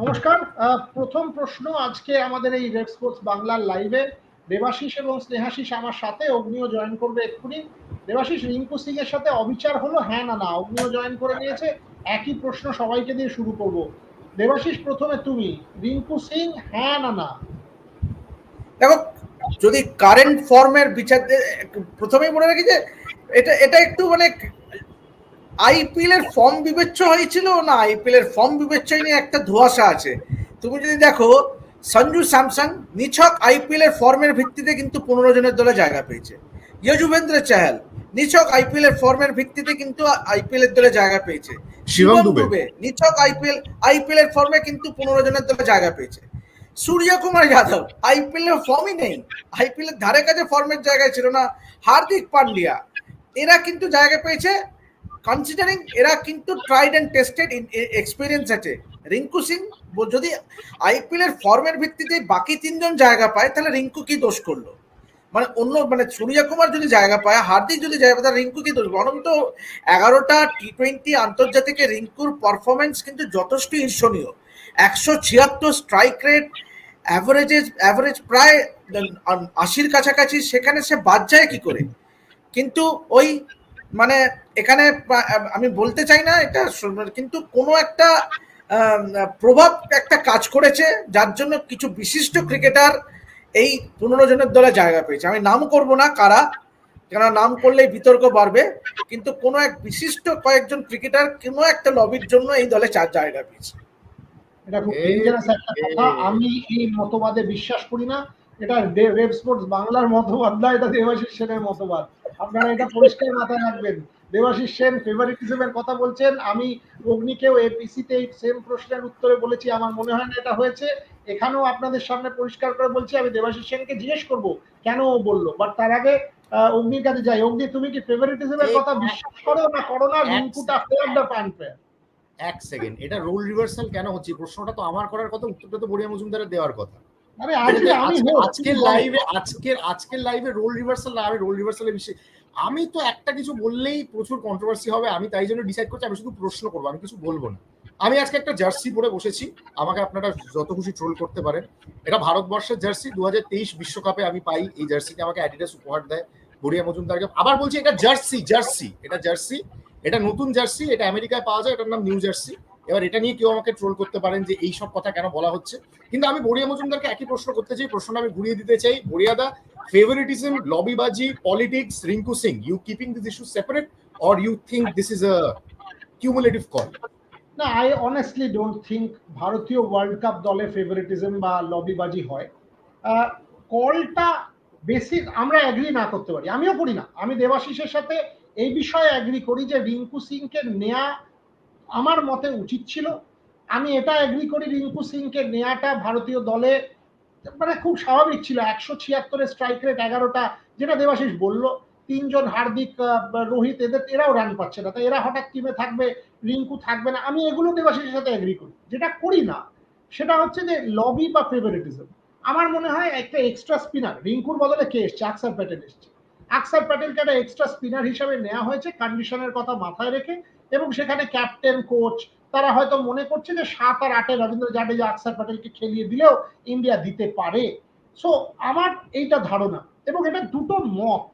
নমস্কার। প্রথম প্রশ্ন আজকে আমাদের এই রেড স্পোর্টস বাংলার লাইভে দেবাশিস এবং স্নেহাশিস আমার সাথে, অগ্নিও জয়েন করবে এক্ষুনি। দেবাশিস, রিঙ্কু সিং এর সাথে অবিচার হলো? হ্যাঁ না না, অগ্নিও জয়েন করে নিয়েছে। একই প্রশ্ন সবাইকে দিয়ে শুরু করব। দেবাশিস, প্রথমে তুমি। রিঙ্কু সিং হ্যাঁ না না। দেখো, যদি কারেন্ট ফর্মের বিচার প্রথমেই বলে রাখি যে, এটা এটা একটু মানে আইপিএল এর ফর্ম বিবেচ্য হয়েছিল না আইপিএল এর ফর্ম বিবেচ্য নিয়ে একটা ধোঁয়াশা আছে? তুমি যদি দেখো সঞ্জু স্যামসং নিছক আইপিএল এর ফর্মের ভিত্তিতে কিন্তু পনেরো জনের দলে জায়গা পেয়েছে। যজুবেন্দ্র চাহাল নিছক আইপিএল এর ফর্মের ভিত্তিতে কিন্তু আইপিএল এর দলে জায়গা পেয়েছে। শিবম দুবে। দুবে নিছক আইপিএল আইপিএল এর ফর্মে কিন্তু পনেরো জনের দলে জায়গা পেয়েছে। সূর্য কুমার যাদব আইপিএল এর ফর্মই নেই। আইপিএল এর ধারে কাছে ফর্মের জায়গায় ছিল না। হার্দিক পান্ডিয়া এরা কিন্তু জায়গা পেয়েছে কনসিডারিং এরা কিন্তু ট্রাইড অ্যান্ড টেস্টেড এক্সপিরিয়েন্স আছে। রিঙ্কু সিং যদি আইপিএল এর ফর্মের ভিত্তিতে বাকি তিনজন জায়গা পায়, তাহলে রিঙ্কু কি দোষ করল? মানে অন্য মানে সূর্য কুমার যদি জায়গা পায়, হার্দিক যদি জায়গা পায়, তাহলে রিঙ্কু কি দোষ? বরং তো এগারোটা টি টোয়েন্টি আন্তর্জাতিকে রিঙ্কুর পারফরমেন্স কিন্তু যথেষ্ট ঈর্ষণীয়। একশো ছিয়াত্তর স্ট্রাইক রেট অ্যাভারেজেস অ্যাভারেজ প্রায় আশির কাছাকাছি, সেখানে সে বাদ যায় কি করে? কিন্তু ওই মানে এখানে আমি বলতে চাই না এটা কিন্তু কোনো একটা প্রভাব একটা কাজ করেছে যার জন্য কিছু বিশিষ্ট ক্রিকেটার এই পনেরো জনের দলে জায়গা পেয়েছে। আমি নাম করব না কারা? কেন নাম করলেই বিতর্ক বাড়বে কিন্তু কোনো এক বিশিষ্ট কয়েকজন ক্রিকেটার কোনো একটা লবির জন্য এই দলে চার জায়গা পেয়েছে। এটা খুব আমি এই মতবাদে বিশ্বাস করি না। এটা রেড স্পোর্টস বাংলার মতবাদ না এটা দেবাশিস সেনের মতবাদ। আপনারা এটা পরিষ্কার মাথায় রাখবেন। দেবাশিস সেন ফেভারিটিজমের কথা বলছেন আমি অগ্নিকেও এপিসিতে এই সেম প্রশ্নের উত্তরে বলেছি আমার মনে হয় না এটা হয়েছে। এখানেও আপনাদের সামনে পরিষ্কার করে বলছি আমি দেবাশিস সেনকে জিজ্ঞেস করব কেন ও বলল? বাট তার আগে অগ্নির কাছে যাই। অগ্নি তুমি কি ফেভারিটিজমের কথা বিশ্বাস করো না করো না? রিঙ্কুটা ফেয়ার দ্য এক সেকেন্ড এটা রোল রিভার্সাল কেন হচ্ছে? প্রশ্নটা তো আমার করার কথা উত্তরটা তো বড়িয়া মজুমদারের দেওয়ার কথা। আরে আজকে আমি আজকের তুমি লাইভে আজকের আজকের লাইভে রোল রিভার্সাল না আমি রোল আমি তো একটা কিছু বললেই প্রচুর কন্ট্রোভার্সি হবে আমি তাই জন্য ডিসাইড করছি আমি শুধু প্রশ্ন করব আমি কিছু বলব না। আমি আজকে একটা জার্সি পরে বসেছি আমাকে আপনারা যত খুশি ট্রোল করতে পারেন। এটা ভারতবর্ষের জার্সি দু বিশ্বকাপে আমি পাই এই জার্সিটা আমাকে অ্যাডিডাস উপহার দেয় বড়িয়া মজুমদারকে। আবার বলছি এটা জার্সি জার্সি এটা জার্সি এটা নতুন জার্সি এটা আমেরিকায় পাওয়া যায় এটার নাম নিউ জার্সি এবার এটা নিয়ে কেউ আমাকে ট্রোল করতে পারেন যে এই সব কথা কেন বলা হচ্ছে। কিন্তু আমি বড়িয়া মজুমদারকে একই প্রশ্ন করতে চাই প্রশ্নটা আমি ঘুরিয়ে দিতে চাই। বড়িয়াদা favouritism লবিবাজি politics Rinku Singh you keeping this issue separate or you think this is a cumulative call না আই অনেস্টলি ডোন্ট থিঙ্ক ভারতীয় ওয়ার্ল্ড কাপ দলে ফেভারিটিজম বা লবিবাজি হয়। কলটা বেসিক আমরা অ্যাগ্রি না করতে পারি। আমিও করি না। আমি দেবাশিসের সাথে এই বিষয়ে অ্যাগ্রি করি যে রিঙ্কু সিংকে নেয়া আমার মতে উচিত ছিল। আমি এটা এগ্রি করি রিঙ্কু সিংকে নেয়াটা ভারতীয় দলে মানে খুব স্বাভাবিক ছিল। একশো ছিয়াত্তরের স্ট্রাইক রেট এগারোটা যেটা দেবাশিস বলল। তিনজন হার্দিক রোহিত এদের এরাও রান পাচ্ছে না। তাই এরা হঠাৎ টিমে থাকবে, রিঙ্কু থাকবে না। আমি এগুলো দেবাশিসের সাথে এগ্রি করি। যেটা করি না, সেটা হচ্ছে যে লবি বা ফেভারিটিজম আমার মনে হয় একটা এক্সট্রা স্পিনার রিঙ্কুর বদলে কে এসছে? আকসার প্যাটেল এসছে। আকসার প্যাটেলকে একটা এক্সট্রা স্পিনার হিসাবে নেওয়া হয়েছে। কন্ডিশনের কথা মাথায় রেখে এবং সেখানে ক্যাপ্টেন কোচ তারা হয়তো মনে করছে যে সাত আর আটে রবীন্দ্র জাডেজা, আকসার প্যাটেলকে খেলিয়ে দিলেও ইন্ডিয়া দিতে পারে। সো আমার এইটা ধারণা। এবং এটা দুটো মত।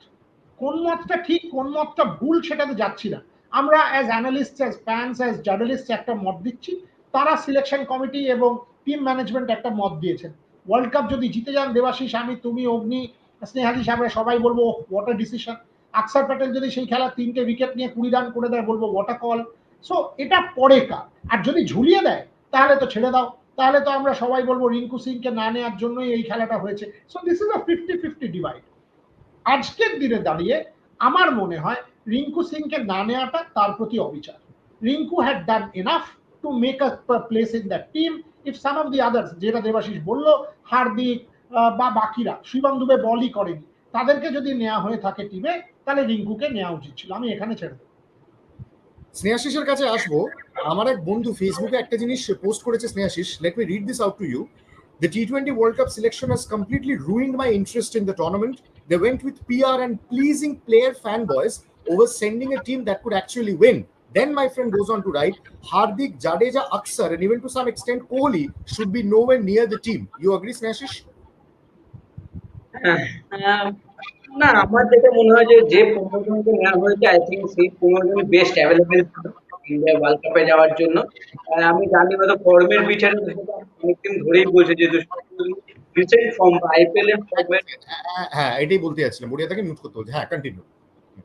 কোন মতটা ঠিক, কোন মতটা ভুল সেটাতে যাচ্ছি না। আমরা as analyst as fans as journalist একটা মত দিচ্ছি। তারা সিলেকশন কমিটি এবং টিম ম্যানেজমেন্ট একটা মত দিয়েছেন। ওয়ার্ল্ড কাপ যদি জিতে যান, দেবাশিস, আমি, তুমি, অগ্নি স্নেহাশিস আমরা সবাই বলব ওয়াটার ডিসিশন আকসার প্যাটেল যদি সেই খেলা তিনটে উইকেট নিয়ে কুড়ি রান করে দেয়, বলব ওয়াটার কল সো এটা পরে কার? আর যদি ঝুলিয়ে দেয়, তাহলে তো ছেড়ে দাও। তাহলে তো আমরা সবাই বলব রিঙ্কু সিংকে না নেওয়ার জন্যই এই খেলাটা হয়েছে। So this is a fifty fifty divide আজকের দিনে দাঁড়িয়ে আমার মনে হয় রিঙ্কু সিংকে না নেওয়াটা তার প্রতি অবিচার। Rinku had done enough to make a place in that team if some of the others যেটা দেবাশিস বলল, হার্দিক বা বাকিরা শিবম দুবে বলই করেনি, তাদেরকে যদি নেওয়া হয়ে থাকে টিমে তাহলে রিঙ্কুকে নেওয়া উচিত ছিল আমি এখানে ছেড়ে দেবো স্নেহাশিসের কাছে আসব আমার এক বন্ধু ফেসবুকে একটা জিনিস পোস্ট করেছে Snehashis let me read this out to you The T20 World Cup selection has completely ruined my interest in the tournament. They went with PR and pleasing player fanboys over sending a team that could actually win. Then my friend goes on to write, Hardik, Jadeja, Aksar, and even to some extent Kohli should be nowhere near the team. You agree, Snashish? আহ, না আমার যেটা মনে হয় যে যে পনেরো জনকে নেওয়া হয়েছে আই থিঙ্ক সেই জন বেস্ট অ্যাভেলেবেল ইন্ডিয়া ওয়ার্ল্ড কাপে যাওয়ার জন্য। আমি জানি হয়তো ফর্মের বিচারে অনেকদিন ধরেই বলছে যে রিসেন্ট ফর্ম আইপিএল এর ফর্মের হ্যাঁ এটাই বলতে যাচ্ছিলাম ওড়িয়া তাকে মিউট করতে বলছে হ্যাঁ কন্টিনিউ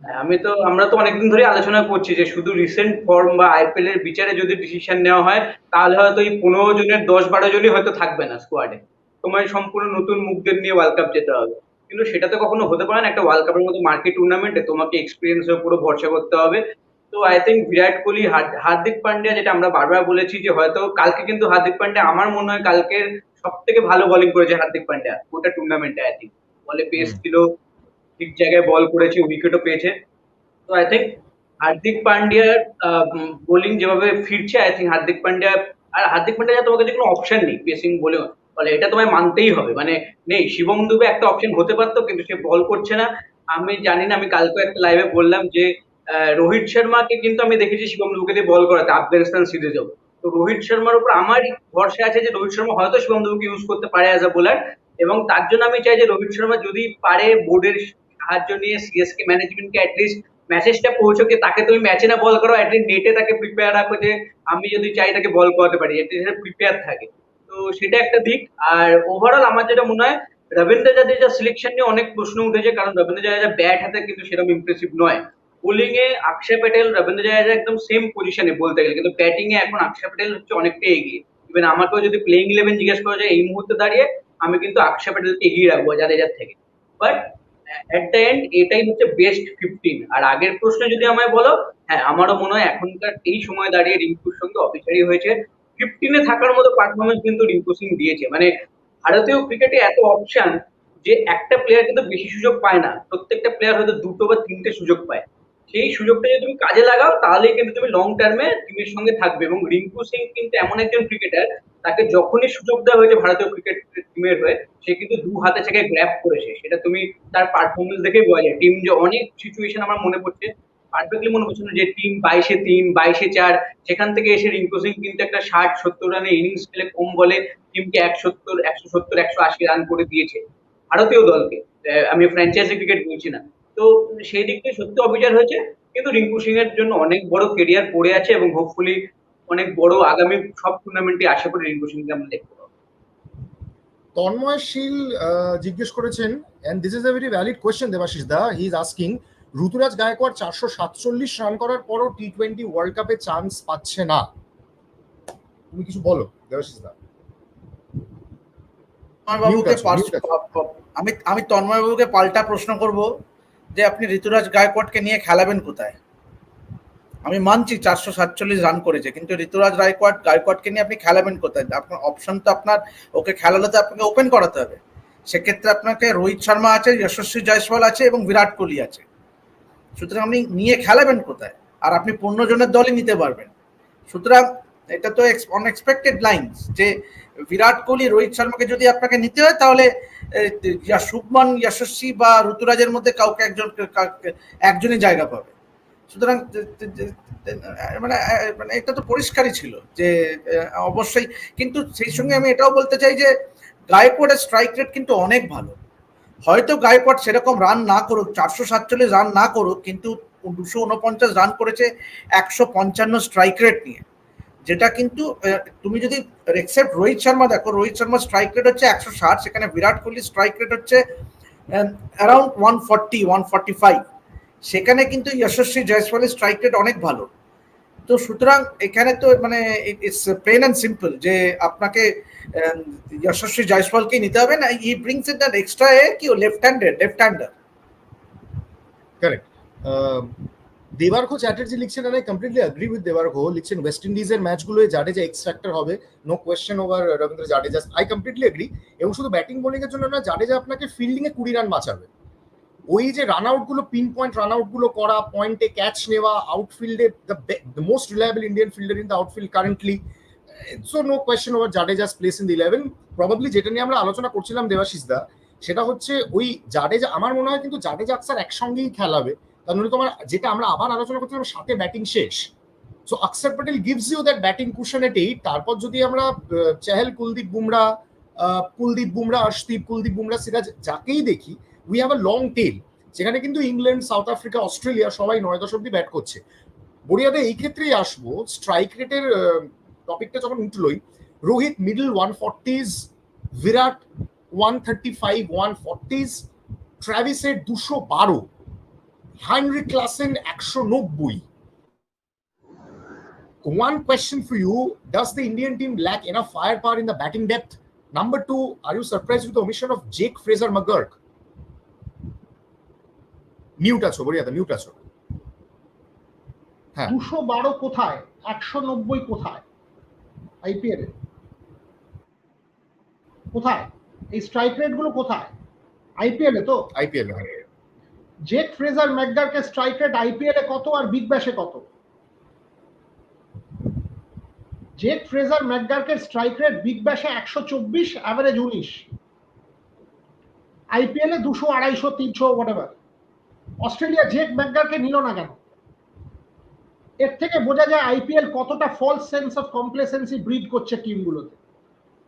হ্যাঁ, আমি তো আমরা তো অনেকদিন ধরে আলোচনা করছি যে শুধু রিসেন্ট ফর্ম বা আইপিএল এর বিচারে যদি ডিসিশন নেওয়া হয় তাহলে হয়তো এই পনেরো জনের দশ বারো জনই হয়তো থাকবে না স্কোয়াডে তোমার সম্পূর্ণ নতুন মুখদের নিয়ে ওয়ার্ল্ড কাপ যেতে হবে। কিন্তু সেটা তো কখনো হতে পারে না। একটা ওয়ার্ল্ড কাপের মতো মার্কেট টুর্নামেন্টে তোমাকে এক্সপিরিয়েন্সের উপরে ভরসা করতে হবে। তো আই থিঙ্ক বিরাট কোহলি হার্দিক পান্ডিয়া যেটা আমরা বারবার বলেছি যে হয়তো কালকে কিন্তু হার্দিক পান্ডিয়া, আমার মনে হয় কালকের সব থেকে ভালো বোলিং করেছে হার্দিক পান্ডিয়া গোটা টুর্নামেন্টে আই থিঙ্ক বলে পেস ছিল ঠিক জায়গায় বল করেছে উইকেটও পেয়েছে। তো আই থিঙ্ক হার্দিক পান্ডিয়ার বোলিং যেভাবে ফিরছে আই থিঙ্ক হার্দিক পান্ডিয়া আর হার্দিক পান্ডিয়া তোমার কাছে কোনো অপশন নেই পেসিং বলে বলে এটা তোমায় মানতেই হবে। মানে নেই, শিবম দুবে একটা অপশন হতে পারতো, কিন্তু সে বল করছে না। আমি জানি না, আমি কালকে একটা লাইভে বললাম যে রোহিত শর্মাকে কিন্তু আমি দেখেছি শিবম দুবুকে দিয়ে বল করাতে, আফগানিস্তান সিরিজেও তো রোহিত শর্মার উপর আমার ভরসা আছে যে, রোহিত শর্মা হয়তো শিবম দুবুকে ইউজ করতে পারে অ্যাজ আ বোলার এবং তার জন্য আমি চাই যে, রোহিত শর্মা যদি পারে বোর্ডের সাহায্য নিয়ে সিএসকে ম্যানেজমেন্টকে অ্যাটলিস্ট মেসেজটা পৌঁছকে, তাকে তুমি ম্যাচে না বল করো অ্যাটলিস্ট নেটে তাকে প্রিপেয়ার রাখো যে, আমি যদি চাই তাকে বল করাতে পারি। এতে সেটা প্রিপেয়ার থাকে। তো সেটা একটা দিক। আর ওভারঅল আমার যেটা মনে হয়, রবীন্দ্র জাদেজা সিলেকশন নিয়ে অনেক প্রশ্ন উঠেছে, কারণ রবীন্দ্র জাদেজা ব্যাট হাতে কিন্তু সেরকম ইমপ্রেসিভ নয়। বোলিং এ অক্ষয় প্যাটেল, রবীন্দ্র জাদেজা একদম সেম পজিশনে বলতে গেলে, কিন্তু ব্যাটিং এ এখন অক্ষয় প্যাটেল হচ্ছে অনেকটা এগিয়ে। ইভেন আমাকেও যদি প্লেইং ইলেভেন জিজ্ঞেস করা যায়, এই মুহূর্তে দাঁড়িয়ে আমি কিন্তু অক্ষয় প্যাটেলকে এগিয়ে রাখব জাদেজার থেকে। বাট এট দ্য এন্ড এটাই হচ্ছে বেস্ট ফিফটিন আর আগের প্রশ্ন যদি আমায় বলো হ্যাঁ আমারও মনে হয় এখনকার এই সময় দাঁড়িয়ে রিঙ্কুর সঙ্গে অফিসারি হয়েছে। ফিফটিনে থাকার মতো পারফরমেন্স কিন্তু রিঙ্কু সিং দিয়েছে। মানে ভারতীয় ক্রিকেটে এত অপশন যে একটা প্লেয়ার কিন্তু বেশি সুযোগ পায় না। প্রত্যেকটা প্লেয়ার হয়তো দুটো বা তিনটে সুযোগ পায়। সেই সুযোগটা যদি তুমি কাজে লাগাও তাহলে কিন্তু তুমি লং টার্মে টিমের সঙ্গে থাকবে। এবং রিঙ্কু সিং কিন্তু এমন একজন ক্রিকেটার তাকে যখনই সুযোগ দেওয়া হয়েছে ভারতীয় ক্রিকেট টিমের হয়ে, সে কিন্তু দু হাতে থেকে গ্র্যাপ করেছে। সেটা তুমি তার পারফরমেন্স দেখেই বোঝা যায়। টিম যে অনেক সিচুয়েশন আমার মনে পড়ছে পারফেক্টলি মনে না যে টিম বাইশে তিন, বাইশে চার সেখান থেকে এসে রিঙ্কু সিং কিন্তু একটা ষাট, সত্তর রানে ইনিংস খেলে কম বলে টিমকে এক সত্তর, একশো সত্তর, একশো আশি রান করে দিয়েছে ভারতীয় দলকে। আমি ফ্র্যাঞ্চাইজি ক্রিকেট বলছি না। তো সেই দিক থেকে সত্যি অবিচার হয়েছে। কিন্তু রিঙ্কু সিং এর জন্য অনেক বড় কেরিয়ার পড়ে আছে এবং হোপফুলি অনেক বড় আগামী সব টুর্নামেন্টে আশা করি রিঙ্কু সিংকে আমরা দেখতে পাবো। তন্ময় শীল জিজ্ঞেস করেছেন and this is a very valid question Debashis the he is asking Ruturaj Gaikwad চারশো সাতচল্লিশ রান করার পরও টি টোয়েন্টি ওয়ার্ল্ড কাপে চান্স পাচ্ছে না। তুমি কিছু বলো দেবাশিস দা। আমি আমি তন্ময়বাবুকে পাল্টা প্রশ্ন করব যে আপনি ঋতুরাজ গায়কোয়াড়কে নিয়ে খেলাবেন কোথায়? আমি মানছি চারশো সাতচল্লিশ রান করেছে কিন্তু ঋতুরাজ গায়কোয়াড় গায়কোয়াড়কে নিয়ে আপনি খেলাবেন কোথায়? আপনার অপশন তো আপনার ওকে খেলালে তো আপনাকে ওপেন করাতে হবে। সেক্ষেত্রে আপনাকে রোহিত শর্মা আছে যশস্বী জয়সওয়াল আছে এবং বিরাট কোহলি আছে। সুতরাং আপনি নিয়ে খেলাবেন কোথায়? আর আপনি পনেরো জনের দলই নিতে পারবেন। সুতরাং এটা তো আনএক্সপেক্টেড লাইন্স যে বিরাট কোহলি, রোহিত শর্মাকে যদি আপনাকে নিতে হয়, তাহলে শুভমান যশস্বী বা ঋতুরাজের মধ্যে কাউকে একজন একজনই জায়গা পাবে। সুতরাং মানে মানে এটা তো পরিষ্কারই ছিল যে অবশ্যই, কিন্তু সেই সঙ্গে আমি এটাও বলতে চাই যে গায়কোয়াড়ের স্ট্রাইক রেট কিন্তু অনেক ভালো। হয়তো গায়কোয়াড় সেরকম রান না করুক, চারশো সাতচল্লিশ রান না করুক, কিন্তু দুশো উনপঞ্চাশ রান করেছে একশো পঞ্চান্ন স্ট্রাইক রেট নিয়ে। যেটা কিন্তু তুমি যদি এক্সেপ্ট রোহিত শর্মা দেখো, রোহিত শর্মার স্ট্রাইক রেট হচ্ছে একশো ষাট, সেখানে বিরাট কোহলির স্ট্রাইক রেট হচ্ছে around one forty one forty five সেখানে কিন্তু যশস্বী জয়সওয়ালের স্ট্রাইক রেট অনেক ভালো। তো সুতরাং এখানে তো মানে ইটস প্লেন অ্যান্ড সিম্পল যে আপনাকে যশস্বী জয়সওয়ালকেই নিতে হবে না he brings it that extra এ কি left handed left hander correct Debargha Chatterjee লিখছেন, and I completely agree with Debargha লিখছেন ওয়েস্ট ইন্ডিজের ম্যাচগুলোয় জাডেজা এক্স ফ্যাক্টর হবে no question over Ravindra Jadeja I completely agree এবং শুধু ব্যাটিং বোলিং এর জন্য না জাডেজা আপনাকে ফিল্ডিং এ কুড়ি রান বাঁচাবে। ওই যে রান আউটগুলো পিন পয়েন্ট রান আউটগুলো করা পয়েন্টে ক্যাচ নেওয়া আউটফিল্ডে the most reliable Indian fielder in the outfield currently so no question over Jadeja's place in the eleven probably যেটা নিয়ে আমরা আলোচনা করছিলাম দেবাশিস দা, সেটা হচ্ছে ওই জাডেজা আমার মনে হয় কিন্তু জাডেজা আকসার একসঙ্গেই খেলাবে। তার মানে তোমার যেটা আমরা আবার আলোচনা করছিলাম, সাথে ব্যাটিং শেষ। So Axar Patel gives you that batting cushion at eight তারপর যদি আমরা চাহেল কুলদীপ বুমরা কুলদীপ বুমরা অর্শদীপ কুলদীপ বুমরা সিরাজ যাকেই দেখি we have a long tail যেখানে কিন্তু ইংল্যান্ড সাউথ আফ্রিকা অস্ট্রেলিয়া সবাই নয় দশ অব্দি ব্যাট করছে। বড়িয়াদে এই ক্ষেত্রেই আসব স্ট্রাইক রেটের টপিকটা যখন উঠলোই Rohit middle one forties Virat one thirty five one forties ট্রাভিসের দুশো বারো হানরি ক্লাসেন একশো নব্বই One question for you Does the Indian team lack enough firepower in the batting depth? Number two, are you surprised with the omission of Jake Fraser McGurk? Mute আছো বলিয়া mute আছো হ্যাঁ দুশো বারো কোথায় একশো নব্বই কোথায় আইপিএল এ। কোথায়? এই স্ট্রাইক রেটগুলো কোথায়? আইপিএল এ তো? আইপিএল জেক ফ্রেজার ম্যাকগারকে স্ট্রাইক রেট আইপিএল এ কত আর বিগ ব্যাশে কত? জেক ফ্রেজার ম্যাকগারকে স্ট্রাইক রেট বিগ ব্যাশে একশো চব্বিশ অ্যাভারেজ উনিশ। আইপিএল এ দুশো আড়াইশো তিনশো হোয়াট অস্ট্রেলিয়া জেক ম্যাকগারকে নিল না কেন? এর থেকে বোঝা যায় আইপিএল কতটা false sense of complacency breed করছে টিমগুলোতে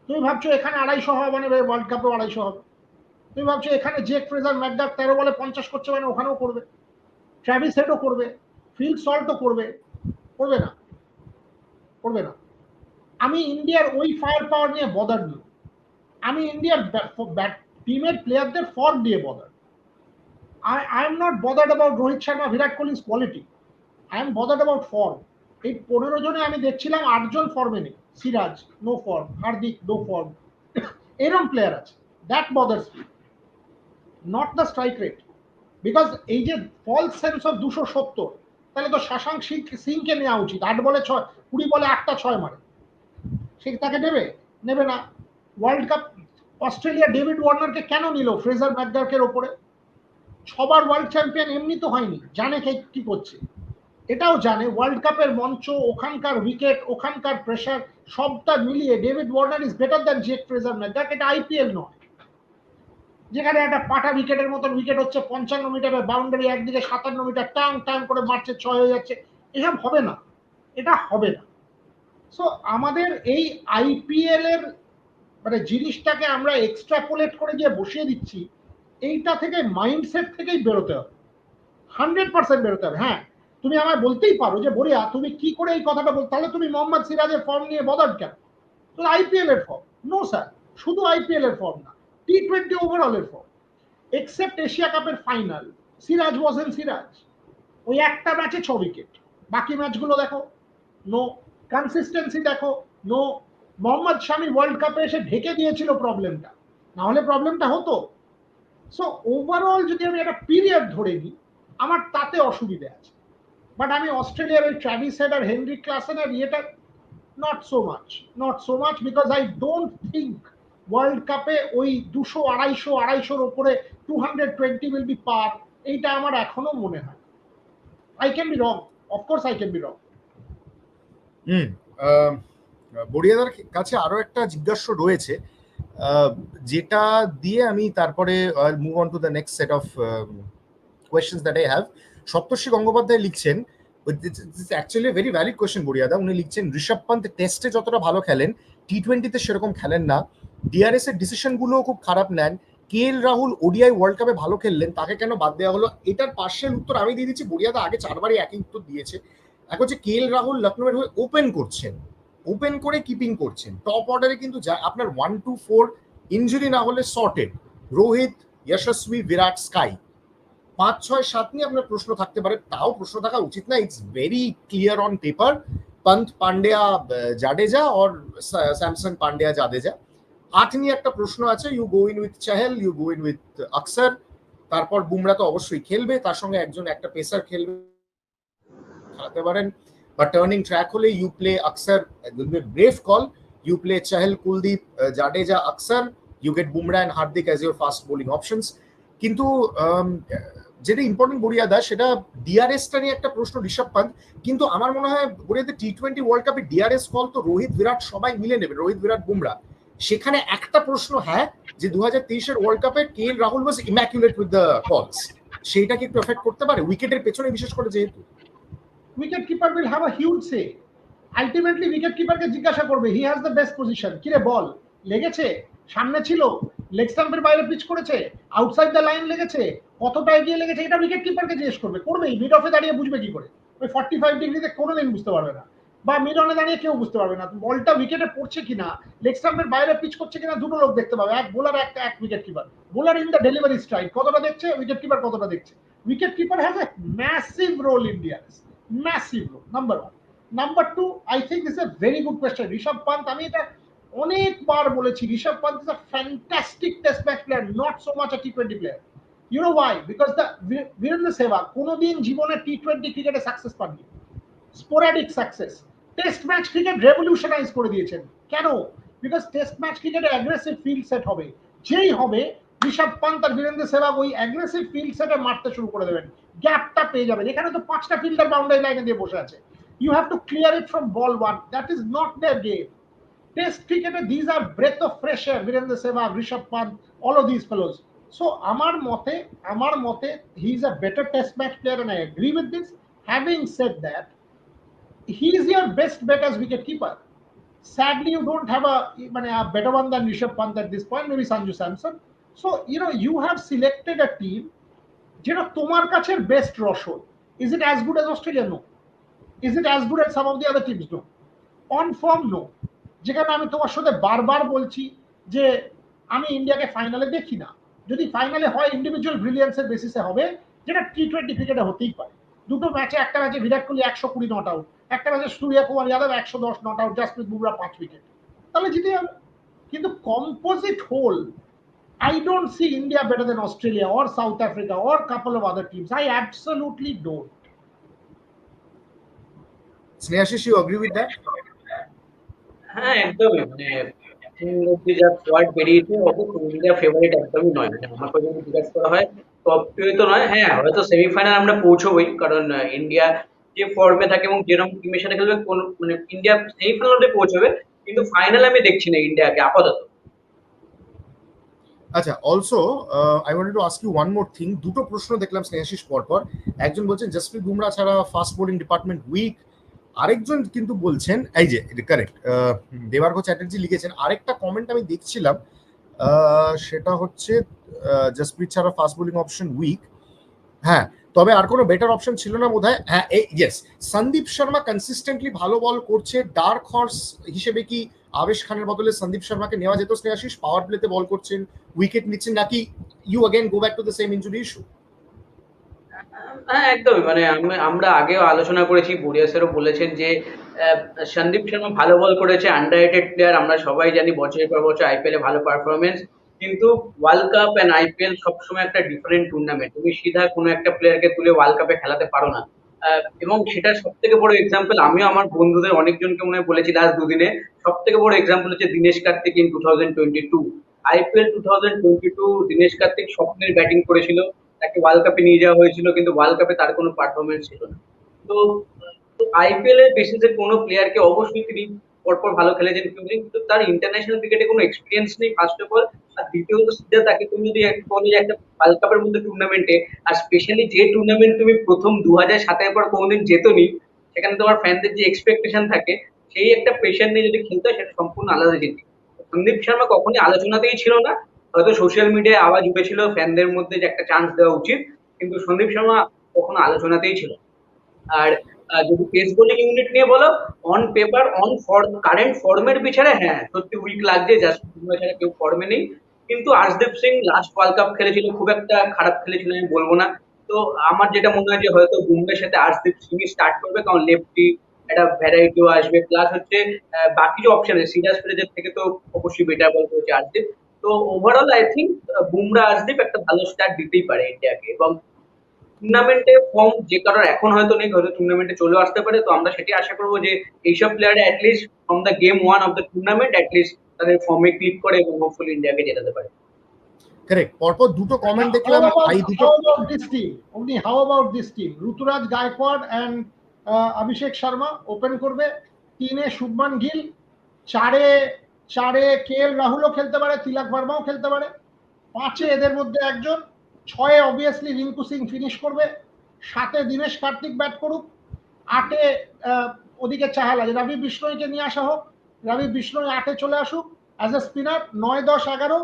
তুমি ভাবছ এখানে আড়াইশো হবে মানে ওয়ার্ল্ড কাপেও আড়াইশো হবে। তুমি ভাবছ এখানে জেক ফ্রেজার ম্যাকডাক তেরো বলে পঞ্চাশ করছে মানে ওখানেও করবে। ট্র্যাভিস হেডও করবে। ফিল্ড সল্টও করবে। করবে না। করবে না। আমি ইন্ডিয়ার ওই ফায়ার পাওয়ার নিয়ে বদার নিই আমি ইন্ডিয়ার টিমের প্লেয়ারদের ফর্ম দিয়ে bother I I am not bothered about Rohit Sharma Virat Kohli's quality I am bothered about form এই পনেরো জনে আমি দেখছিলাম আটজন ফর্মে নেই Siraj no form Hardik no form এরম প্লেয়ার আছে। That bothers not the strike rate because এই যে ফলস সেন্স অফ দুশো সত্তর, তাহলে তো শাশাঙ্ক সিং সিংকে নেওয়া উচিত। আট বলে ছয়, কুড়ি বলে আটটা ছয় মারে। সে তাকে নেবে? নেবে না। ওয়ার্ল্ড কাপ অস্ট্রেলিয়া ডেভিড ওয়ার্নারকে কেন নিল ফ্রেজার ম্যাকগার্কের ওপরে? ছবার ওয়ার্ল্ড চ্যাম্পিয়ন এমনি তো হয়নি। জানে কে কি করছে। এটাও জানে ওয়ার্ল্ড কাপের মঞ্চ, ওখানকার উইকেট ওখানকার প্রেশার সবটা মিলিয়ে David Warner is better than Jake Fraser McGurk এটা আইপিএল নয়। যেখানে একটা পাটা উইকেটের মতন উইকেট হচ্ছে, পঞ্চান্ন মিটারের বাউন্ডারি একদিকে সাতান্ন মিটার, টাং টাং করে মারছে, ছয় হয়ে যাচ্ছে। এসব হবে না। এটা হবে না। সো আমাদের এই আইপিএল এর মানে জিনিসটাকে আমরা এক্সট্রাপোলেট করে গিয়ে বসিয়ে দিচ্ছি, এইটা থেকে মাইন্ডসেট থেকেই বেরোতে হবে। হান্ড্রেড পার্সেন্ট বেরোতে হবে হ্যাঁ। তুমি আমায় বলতেই পারো যে বরিয়া তুমি কি করে এই কথাটা বল, তাহলে তুমি মোহাম্মদ সিরাজের ফর্ম নিয়ে বদার কেন? তো আইপিএল এর ফর্ম নো স্যার শুধু আইপিএল এর ফর্ম না টি টোয়েন্টি ওভারঅলের ফর্ম এক্সেপ্ট এশিয়া কাপের ফাইনাল সিরাজ ওয়াজেন সিরাজ। ওই একটা ম্যাচে ছ উইকেট বাকি ম্যাচগুলো দেখো। নো কনসিস্টেন্সি দেখো। নো মোহাম্মদ শামি ওয়ার্ল্ড কাপে এসে ঢেকে দিয়েছিল প্রবলেমটা না হলে প্রবলেমটা হতো। সো ওভারঅল যদি আমি একটা পিরিয়ড ধরে নিই, আমার তাতে অসুবিধে আছে। বাট আমি অস্ট্রেলিয়ার ওই ট্র্যাভিস হেড আর হেনরি ক্লাসেনের ইয়েটা not so much not so much because I don't think world কাপে ওই দুশো আড়াইশো আড়াইশোর ওপরে two hundred twenty will be par এইটা আমার এখনও মনে হয়। I can be wrong of course I can be wrong বড়িয়াদার কাছে আরও একটা জিজ্ঞাসা রয়েছে যেটা দিয়ে আমি তারপরে move on to the next set of questions that I have Saptarshi Gangopadhyay লিখছেন অ্যাকচুয়ালি ভেরি ভ্যালিড কোয়েশ্চেন বড়িয়াদা। উনি লিখছেন, ঋষভ পান্ত টেস্টে যতটা ভালো খেলেন টি টোয়েন্টিতে সেরকম খেলেন না। ডিআরএস এর ডিসিশনগুলো খুব খারাপ নেন। K L Rahul ODI world কাপে ভালো খেললেন, তাকে কেন বাদ দেওয়া হলো? এটার পার্শ্বের উত্তর আমি দিয়ে দিচ্ছি, বড়িয়াদা আগে চারবারই একই উত্তর দিয়েছে। এক হচ্ছে কে এল রাহুল লখনৌয়ের হয়ে ওপেন করছেন। ওপেন করে কিপিং করছেন। টপ অর্ডারে কিন্তু যা আপনার ওয়ান টু ফোর ইঞ্জুরি না হলে সর্টেড রোহিত যশস্বী বিরাট স্কাই পাঁচ ছয় সাত নিয়ে আপনার প্রশ্ন থাকতে পারে তাও প্রশ্ন থাকা উচিত না। It's very clear on paper Pant Pandya Jadeja or Samson Pandya Jadeja আট নিয়ে একটা প্রশ্ন আছে you go in with Chahal you go in with Axar তারপর বুমরা তো অবশ্যই খেলবে তার সঙ্গে একজন একটা পেসার খেলবে। খেলাতে পারেন বা টার্নিং ট্র্যাক হলে you play Axar brave call you play Chahal Kuldeep Jadeja Axar you get Bumrah and Hardik as your fast bowling options কিন্তু um, যেটা ইম্পর্টেন্ট বড়িয়াদা সেটা ডিআরএসটা নিয়ে একটা প্রশ্ন, ঋষভ পান্ত। কিন্তু আমার মনে হয় বড়িয়াদা টি টোয়েন্টি ওয়ার্ল্ড কাপে ডিআরএস কল তো রোহিত, বিরাট সবাই মিলে নেবে, রোহিত, বিরাট, বুমরা। সেখানে একটা প্রশ্ন হ্যাঁ যে দু হাজার তেইশের ওয়ার্ল্ড কাপে K L Rahul was immaculate with the calls সেইটা কি একটু এফেক্ট করতে পারে? উইকেটের পেছনে বিশেষ করে যেহেতু। Wicket keeper will have a huge say ultimately wicket কিপারকে জিজ্ঞাসা করবে he has the best position কিরে, বল, লেগেছে? সামনে ছিল? লেগ স্টাম্পের বাইরে পিচ করেছে আউটসাইড দ্য লাইন লেগেছে, কতটা এগিয়ে লেগেছে এটা উইকেট কিপারকে জিজ্ঞেস করবে, করবেই মিড অফে দাঁড়িয়ে বুঝবে কি করে? ওই ফর্টি ফাইভ ডিগ্রিতে কোনোদিন বুঝতে পারবে না, বা মিড অনে দাঁড়িয়ে কেউ বুঝতে পারবে না বলটা উইকেটে পড়ছে কিনা লেগ স্টাম্পের বাইরে পিচ করছে কিনা দুটো লোক দেখতে পাবে, এক বোলার একটা, এক wicket keeper bowler in the delivery strike কতটা দেখছে উইকেট কিপার কতটা দেখছে? Wicket keeper has a massive role India massive role number one number two I think is a very good question Rishabh Pant আমি এটা অনেকবার বলেছি, Rishabh Pant is a fantastic test match player not so much a T twenty player you know why because the Virender Sehwag কোনোদিন জীবনে T twenty ক্রিকেটে success পাননি। Sporadic success test match cricket revolutionise করে দিয়েছেন। কেন? Because test match ক্রিকেটে aggressive field set হবে। যেই হবে, ঋষভ পান্ত আর বীরেন্দ্র সেবাগ ওই অ্যাগ্রেসিভ ফিল্ড সেটে মারতে শুরু করে দেবেন। গ্যাপটা পেয়ে যাবেন। এখানে তো পাঁচটা ফিল্ডার বাউন্ডারি লাইনে দিয়ে বসে আছে। You have to clear it from ball one that is not their game test ক্রিকেটে these are breath of fresh air Virender Sehwag Rishabh Pant all of this fellows so আমার মতে আমার মতে he is a better test match player and I agree with this having said that he is your best bet as wicket keeper. Sadly, you don't have a, মানে, a better one than Rishabh Pant at this point, maybe Sanju Samson. So, you know, you have selected a team যেটা তোমার কাছে best রসদ is it as good as Australia no is it as good as some of the other teams no on form no যেখানে আমি তোমার সাথে বারবার বলছি যে আমি ইন্ডিয়াকে ফাইনালে দেখি না। যদি ফাইনালে হয় ইন্ডিভিজুয়াল ব্রিলিয়ান্সের বেসিসে হবে, যেটা টি টোয়েন্টি ক্রিকেটে হতেই পারে। দুটো ম্যাচে একটা ম্যাচে বিরাট কোহলি একশো কুড়ি নট আউট একটা ম্যাচে সূর্য কুমার যাদব একশো দশ নট আউট জাসপ্রীত বুমরা পাঁচ উইকেট তাহলে জিতে যাবে। কিন্তু composite whole I don't see India better than Australia or South Africa or couple of other teams. I you agree with that হ্যাঁ একদমই। মানে মানে হয় মানে পৌঁছবে, কিন্তু ফাইনাল আমি দেখছি না আপাতত। আচ্ছা অলসো আই ওয়ান থিং দুটো প্রশ্ন দেখলাম স্নেহাশিস পরপর। একজন বলছেন জসপ্রীত বুমরা ছাড়া ফাস্ট বোলিং ডিপার্টমেন্ট উইক আরেকজন কিন্তু বলছেন, এই যে কারেক্ট দেবার্ঘ চ্যাটার্জি লিখেছেন, আরেকটা কমেন্ট আমি দেখছিলাম সেটা হচ্ছে জসপ্রীত ছাড়া ফাস্ট বোলিং অপশন উইক হ্যাঁ তবে আর কোনো বেটার অপশন ছিল না বোধহয় হ্যাঁ এই ইয়েস সন্দীপ শর্মা কনসিস্টেন্টলি ভালো বল করছে ডার্ক হর্স হিসেবে কি আবেশ খানের বদলে সন্দীপ শর্মাকে নেওয়া যেত স্নেহাশিস পাওয়ার প্লেতে বল করছেন উইকেট নিচ্ছেন, নাকি you again go back to the same injury issue হ্যাঁ একদমই। মানে আমরা আগেও আলোচনা করেছি বড়িয়াসেরও বলেছেন যে আহ, সন্দীপ শর্মা ভালো বল করেছে আন্ডার প্লেয়ার আমরা সবাই জানি বছরের পর বছর আইপিএল এ ভালো পারফরমেন্স কিন্তু ওয়ার্ল্ড কাপ এন্ড আইপিএল সবসময় একটা ডিফারেন্ট টুর্নামেন্ট তুমি সিধা কোনো একটা প্লেয়ারকে তুলে ওয়ার্ল্ড কাপে খেলাতে পারো না। আহ, এবং সেটার সব থেকে বড় এক্সাম্পল আমিও আমার বন্ধুদের অনেকজনকে মনে হয় বলেছি লাস্ট দুদিনে সব থেকে বড় এক্সাম্পল হচ্ছে Dinesh Karthik in two thousand twenty two IPL two thousand twenty two Dinesh Karthik স্বপ্নের ব্যাটিং করেছিল। তাকে ওয়ার্ল্ড কাপে নিয়ে যাওয়া হয়েছিল, কিন্তু ওয়ার্ল্ড কাপে তার কোনো পারফরমেন্স ছিল না। তো আইপিএল এর বেসিসে কোনো প্লেয়ারকে অবশ্যই তিনি পরপর ভালো খেলেছেন কিন্তু তার ইন্টারন্যাশনাল ক্রিকেটে কোনো এক্সপিরিয়েন্স নেই ফার্স্ট অফ অল আর দ্বিতীয়ত সিধা তাকে তুমি যদি বলো যে একটা ওয়ার্ল্ড কাপের মধ্যে টুর্নামেন্টে আর স্পেশালি যে টুর্নামেন্ট তুমি প্রথম দু হাজার সাতের পর কোনোদিন যেতনি সেখানে তোমার ফ্যানদের যে এক্সপেকটেশন থাকে, সেই একটা প্রেশার নিয়ে যদি খেলতে হয়, সেটা সম্পূর্ণ আলাদা জিনিস। সন্দীপ শর্মা কখনই আলোচনাতেই ছিল না হয়তো সোশ্যাল মিডিয়ায় আওয়াজ উঠেছিল ফ্যানদের মধ্যে যে একটা চান্স দেওয়া উচিত, কিন্তু সন্দীপ শর্মা কখনো আলোচনাতেই ছিল। আর যদি পেস বোলিং ইউনিট নিয়ে বলো অন পেপার অন কারেন্ট ফর্মের পিছনে হ্যাঁ সত্যি উইক লাগছে জাস্ট ছাড়া কেউ ফর্মে নেই। কিন্তু Arshdeep Singh last world cup খেলেছিল, খুব একটা খারাপ খেলেছিল, আমি বলব না। তো আমার যেটা মনে হয় যে হয়তো বুমরার সাথে আর্শদীপ সিং স্টার্ট করবে, কারণ লেফটি একটা ভ্যারাইটিও আসবে। প্লাস হচ্ছে বাকি যে অপশন আছে, সিরাজ ফিরাজের থেকে তো অবশ্যই বেটার বল করেছে আর্শদীপ। তো overall I think Bumrah Arshdeep একটা ভালো স্টার্ট দিতেই পারে ইন্ডিয়াকে এবং টুর্নামেন্টে ফর্ম যে কারোর এখন হয়তো নেই হয়তো টুর্নামেন্টে চলে আসতে পারে তো আমরা সেটাই আশা করব যে এইসব player at least from the game one of the tournament at least তাদের ফর্মে ক্লিক করে এবং হোপফুলি ইন্ডিয়াকে জেতাতে পারে কারেক্ট পরপর দুটো কমেন্ট দেখলাম দুটো? Only how about this team? Ruturaj Gaikwad and uh, Abhishek Sharma open করবে তিনে শুভমান গিল চারে চারে কে এল রাহুলও খেলতে পারে, তিলক ভার্মাও খেলতে পারে। পাঁচে এদের মধ্যে একজন, ছয়ে অবভিয়াসলি রিঙ্কু সিং ফিনিশ করবে। সাতে দীনেশ কার্তিক ব্যাট করুক। আটে ওদিকে চাহাল আছে। রবি বিষ্ণয়কে নিয়ে আসা হোক। রবি বিষ্ণয় আটে চলে আসুক অ্যাজ এ স্পিনার নয়, দশ, এগারো।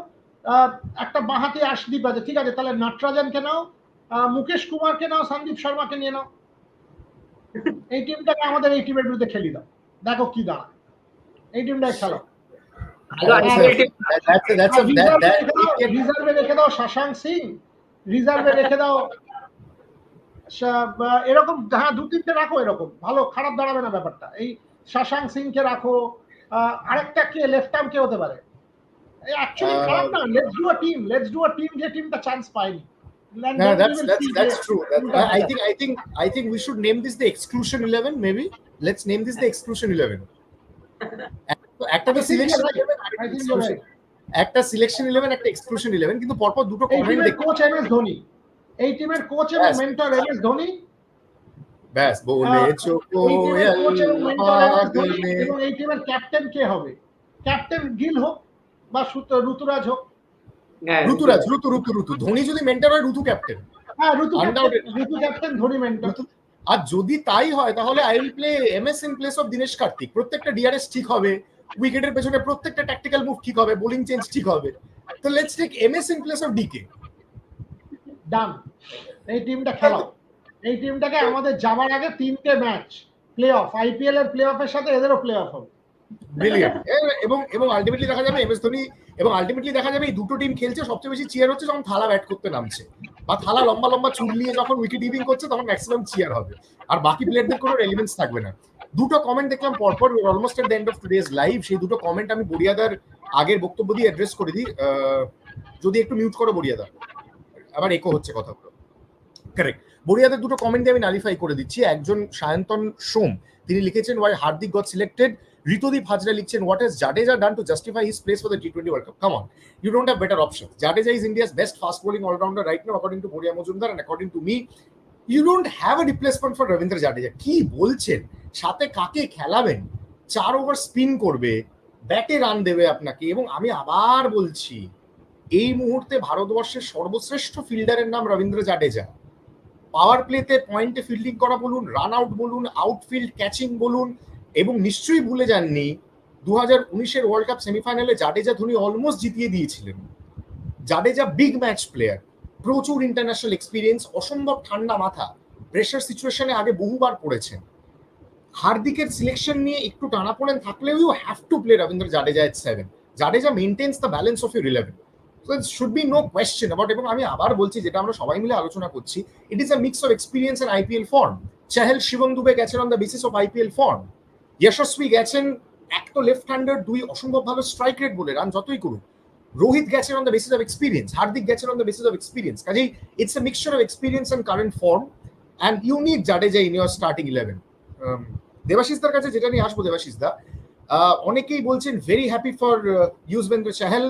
একটা বাঁহাতি আশদীপ আছে, ঠিক আছে? তাহলে নটরাজনকে নাও মুকেশ কুমারকে নাও, সন্দীপ শর্মাকে নিয়ে নাও। এই টিমটাকে আমাদের এই টিমের বিরুদ্ধে খেলি দাও। দেখো কি দাঁড়ায়। এই টিমটাই খেলো। রিজার্ভে রেখে দাও শাশাঙ্ক সিং রিজার্ভে রেখে দাও সা- বা- এরকম হ্যাঁ দু তিনটে রাখো এরকম ভালো খারাপ দাঁড়াবে না ব্যাপারটা এই শাশাঙ্ক সিং কে রাখো আহ, আরেকটা কে লেফট আর্ম কে হতে পারে অ্যাকচুয়ালি আহ, খারাপ না let's do a team let's do a team যে টিমটা চান্স পায়নি And No, then we that's will that's see that's যে- true. That, I, I think I think I think we should name this the exclusion eleven. Maybe let's name this the exclusion eleven. একটা তো I think selection right. একটা selection eleven একটা exclusion eleven কিন্তু পরপর দুটো এই comment coach M S Dhoni. এই টিমের কোচ এবং মেন্টর ধোনি। ব্যাস এবং কোয়েল এবং এই টিমের ক্যাপ্টেন কে হবে? ক্যাপ্টেন গিল হোক বা ঋতুরাজ হোক। হ্যাঁ, ঋতুরাজ ঋতু। ঋতু ঋতু ধোনি যদি মেন্টার হয় ঋতু ক্যাপ্টেন হ্যাঁ ঋতু ঋতু ক্যাপ্টেন ধোনি মেন্টর আর যদি তাই হয় তাহলে I will play M S in place of Dinesh Karthik প্রত্যেকটা ডিআরএস ঠিক হবে। উইকেটের পেছনে প্রত্যেকটা ট্যাকটিক্যাল মুভ ঠিক হবে বোলিং চেঞ্জ ঠিক হবে। তো let's take M S in place of DK done এই টিমটা খেলাও এই টিমটাকে আমাদের যাবার আগে তিনটে ম্যাচ প্লে অফ আইপিএল এর প্লে অফের সাথে এদেরও প্লে অফ হবে ব্রিলিয়ান্ট এবং এবং আলটিমেটলি দেখা যাবে এম এস ধোনি এবং আলটিমেটলি দেখা যাবে এই দুটো টিম খেলছে সবচেয়ে বেশি চিয়ার হচ্ছে যখন থালা ব্যাট করতে নামছে। বা থালা লম্বা লম্বা চুল নিয়ে যখন উইকেট ইভিং করছে তখন ম্যাক্সিমাম চিয়ার হবে। আর বাকি প্লেয়ারদের কোনো রেলিভেন্স থাকবে না। দুটো কমেন্ট দেখলাম পরপর almost at the end of today's live সেই দুটো কমেন্ট আমি বড়িয়াদার আগের বক্তব্য দিয়ে অ্যাড্রেস করে দিই। যদি একটু মিউট করো বড়িয়াদা। আবার একো হচ্ছে কথাগুলো। কারেক্ট বড়িয়াদের দুটো কমেন্ট দিয়ে আমি নালিফাই করে দিচ্ছি। একজন সায়ন্তন সোম, তিনি লিখেছেন why Hardik got selected Ritudeep Hazra লিখছেন what is Jadeja done to justify his place for the T twenty world cup come on you don't have better option Jadeja is India's best fast bowling allrounder right now according to Boria Majumdar and according to me you don't have a replacement for Ravindra Jadeja কি বলছেন? সাথে কাকে খেলাবেন? চার over spin করবে, ব্যাটে run দেবে আপনাকে এবং আমি আবার বলছি, এই মুহূর্তে ভারতবর্ষের সর্বশ্রেষ্ঠ ফিল্ডারের নাম রবীন্দ্র জাডেজা। পাওয়ার প্লেতে পয়েন্টে ফিল্ডিং করা বলুন রান আউট বলুন আউটফিল্ড ক্যাচিং বলুন এবং নিশ্চয়ই ভুলে যাননি দু হাজার উনিশের ওয়ার্ল্ড কাপ সেমিফাইনালে জাডেজা ধোনি অলমোস্ট জিতিয়ে দিয়েছিলেন। জাডেজা বিগ ম্যাচ প্লেয়ার প্রচুর ইন্টারন্যাশনাল এক্সপিরিয়েন্স অসম্ভব ঠান্ডা মাথা প্রেশার সিচুয়েশনে আগে বহুবার পড়েছেন হার্দিকের সিলেকশন নিয়ে একটু টানাপোড়েন থাকলেও you have to play Ravindra Jadeja at seven Jadeja maintains the balance of your eleven so should be no question about এবং আমি আবার বলছি, যেটা আমরা সবাই মিলে আলোচনা করছি it is a mix of experience and IPL form Chahal Shivam Dube গেছেন on the basis of IPL form Yashasvi গেছেন, এক তো লেফট হ্যান্ডার দুই অসম্ভব ভালো স্ট্রাইক রেট বলে রান যতই করুক। রোহিত গেছেন on the basis of experience Hardik গেছেন অন বেসিস অফ এক্সপিরিয়েন্স কাজেই it's a mixture of experience and current form and you need Jadeja in your starting eleven দেবাশিসদার কাছে যেটা নিয়ে আসব দেবাশিসদা অনেকেই বলছেন very happy for Yuzvendra Chahal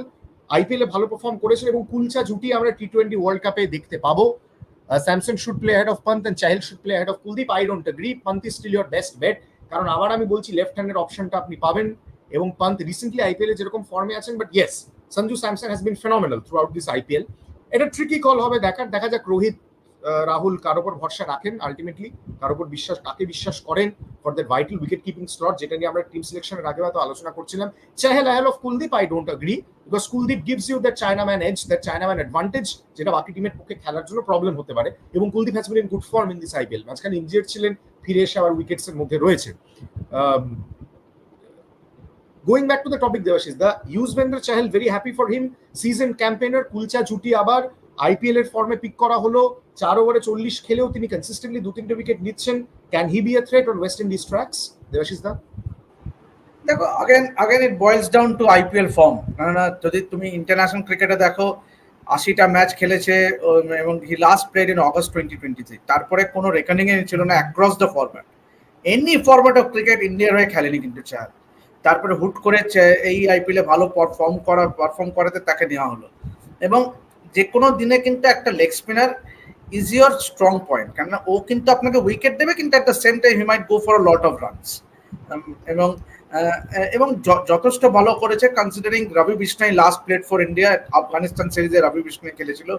IPL ভালো পারফর্ম করেছেন এবং কুলচা জুটি আমরা টি টোয়েন্টি ওয়ার্ল্ড কাপে দেখতে পাবো Samson should play ahead of Pant and Chahal should play ahead of Kuldeep I don't agree Pant is still your best bet কারণ আবার আমি বলছি লেফট হ্যান্ডের অপশনটা আপনি পাবেন এবং পন্ত রিসেন্টলি আইপিএল যেরকম ফর্মে আছেন but yes Sanju Samson has been phenomenal throughout this IPL এটা ট্রিকি কল হবে দেখার দেখা যাক রোহিত রাহুল কার উপর ভরসা রাখেন আলটিমেটলি কার উপর বিশ্বাস কাকে বিশ্বাস করেন for that vital wicket keeping slot যেটা নিয়ে আমরা টিম সিলেকশনের আগে হয়তো আলোচনা করছিলাম। Chahal ahead of Kuldeep I don't agree because Kuldeep gives you that chinaman edge that chinaman advantage যেটা বাকি টিমের পক্ষে খেলার জন্য প্রবলেম হতে পারে, এবং Kuldeep has been in good form in this IPL মাঝখানে ইঞ্জিয়ার ছিলেন, ফিরে এসে আবার উইকেটস এর মধ্যে রয়েছে। Going back to the topic Debashish da Yuzvendra Chahal very happy for him season campaigner Kulcha জুটি আবার আইপিএল এর ফর্মে পিক করা হলো। চার ওভারে চল্লিশ খেলেও তিনি কনসিস্টেন্টলি দু তিনটে উইকেট নিচ্ছেন। Can he be a threat on West Indies tracks Debashish da? দেখো again again it boils down to IPL form কেননা যদি তুমি ইন্টারন্যাশনাল ক্রিকেটে দেখো, আশিটা ম্যাচ খেলেছে এবং he last played in August twenty twenty three তারপরে কোনো রেকর্ডিং এ ছিল না across the format any format of cricket ইন্ডিয়ার হয়ে খেলেনি কিন্তু চার তারপরে হুট করে এই আইপিএলে ভালো পারফর্ম করা পারফর্ম করাতে তাকে নেওয়া হলো। এবং যে কোনো দিনে কিন্তু একটা leg spinner is your strong point কেননা ও কিন্তু আপনাকে উইকেট দেবে, কিন্তু at the same time he might go for lot of runs এবং এবং যথেষ্ট ভালো করেছে considering Ravi Bishnoi last played for India Afghanistan সিরিজে রবি বিষ্ণয় খেলেছিল।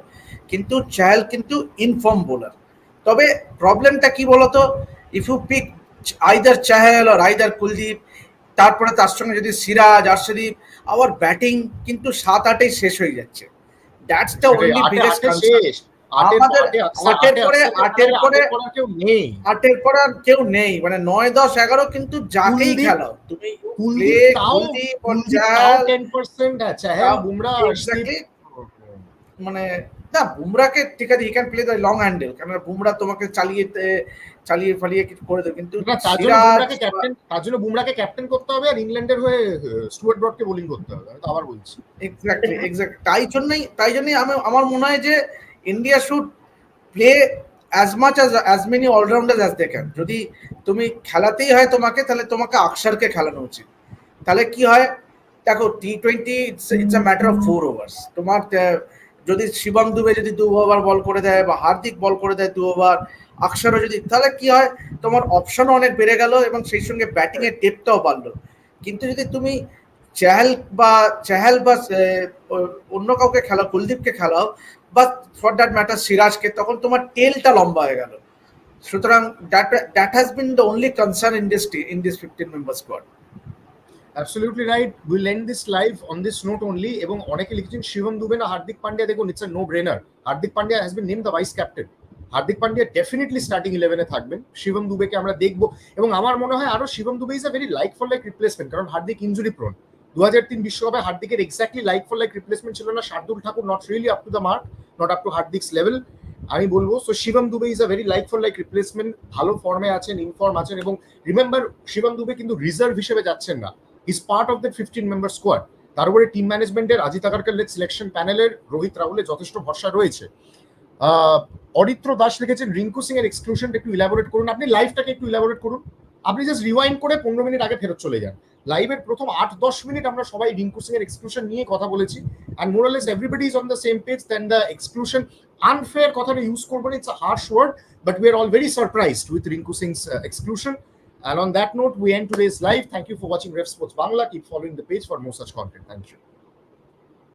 কিন্তু চাহেল কিন্তু ইনফর্ম বোলার তবে প্রবলেমটা কি বলতো? If you pick either Chahal or either Kuldeep তারপরে তার সঙ্গে যদি সিরাজ আরশদীপ আবার ব্যাটিং কিন্তু সাত আটেই শেষ হয়ে যাচ্ছে। দ্যাটস দ্য আটে- বিগেস্ট আটের আমাদের- আটে- আটের আটে- পরে- আটের পরে- কেউ নেই। আটের পর আর কেউ নেই। মানে নয় দশ এগারো কিন্তু যাকেই কুলদীপ- তুমি কুলদীপ play তাও কুলদীপ or কুলদীপ চাহাল, তাও 10% আছে। চাহেল তাও- বুমরা মানে না বুমরাকে ঠিক আছে you can play the long handle কারণ বুমরা তোমাকে চালিয়ে চালিয়ে ফালিয়ে কিছু করে দেবে কিন্তু তার জন্য বুমরাকে ক্যাপ্টেন করতে হবে আর ইংল্যান্ডের হয়ে স্টুয়ার্ট ব্রডকে বোলিং করতে হবে আমি তো আবার বলছি। এক্স্যাক্টলি এক্স্যাক্ট তাই জন্যই তাই জন্যই আমি আমার মনে হয় যে India should play as much as as many allrounder as they can যদি তুমি খেলাতেই হয় তোমাকে তাহলে তোমাকে আকসারকে খেলানো উচিত। তাহলে কি হয়? দেখো T twenty it's it's a matter of four overs তোমার যদি শিবম দুবে যদি দু ওভার বল করে দেয় বা হার্দিক বল করে দেয় দু ওভার আকসারও যদি, তাহলে কি হয়? তোমার অপশনও অনেক বেড়ে গেল এবং সেই সঙ্গে ব্যাটিং এর ডেপটাও বাড়লো। কিন্তু যদি তুমি চাহাল বা চাহাল বা অন্য কাউকে খেলাও, কুলদীপকে খেলাও, বা ফর দ্যাট ম্যাটার সিরাজকে, তখন তোমার টেলটা লম্বা হয়ে গেল। সুতরাং that that has been the only concern in this in this fifteen member squad absolutely right will end this live on this note only এবং অনেকে লিখেছেন, শিবম দুবে না, হার্দিক পান্ডিয়া, দেখুন it's no brainer Hardik Pandya has been name the vice captain Hardik Pandya definitely starting ইলেভেনে থাকবেন। শিবম দুবেকে আমরা দেখব। এবং আমার মনে হয় আরও Shivam Dube is a very like for like replacement কারণ হার্দিক ইঞ্জুরি প্রোন দু হাজার তিন বিশ্বকাপে হার্দিকের exactly like for like replacement ছিল না। Shardul Thakur not really up to the mark not up to Hardik's level আমি বলব so Shivam Dube is a very like for like replacement ভালো ফর্মে আছেন ইনফর্ম আছেন এবং রিমেম্বার শিবম দুবে কিন্তু রিজার্ভ হিসেবে যাচ্ছেন না। Is part of that fifteen member squad তার উপরে টিম ম্যানেজমেন্টের আজিত আগারকার সিলেকশন প্যানেলের রোহিত রাহুলের যথেষ্ট ভরসা রয়েছে। অরিত্র দাস লিখেছেন রিঙ্কু সিং এর এক্সক্লুশনটা একটু ইলাবোরেট করুন আপনি লাইভটাকে একটু ইলাবোরেট করুন আপনি জাস্ট রিওয়াইন্ড করে পনেরো মিনিট আগে ফেরত চলে যান লাইভের প্রথম আট দশ মিনিট আমরা সবাই রিঙ্কু সিং এর এক্সক্লুশন নিয়ে কথা বলেছি and more or less everybody is on the same page then the exclusion unfair কথাটা ইউজ করব না it's a harsh word but we are all very surprised with Rinku Singh's exclusion And on that note, we end today's live. Thank you for watching Ref Sports Bangla. Keep following the page for more such content. Thank you.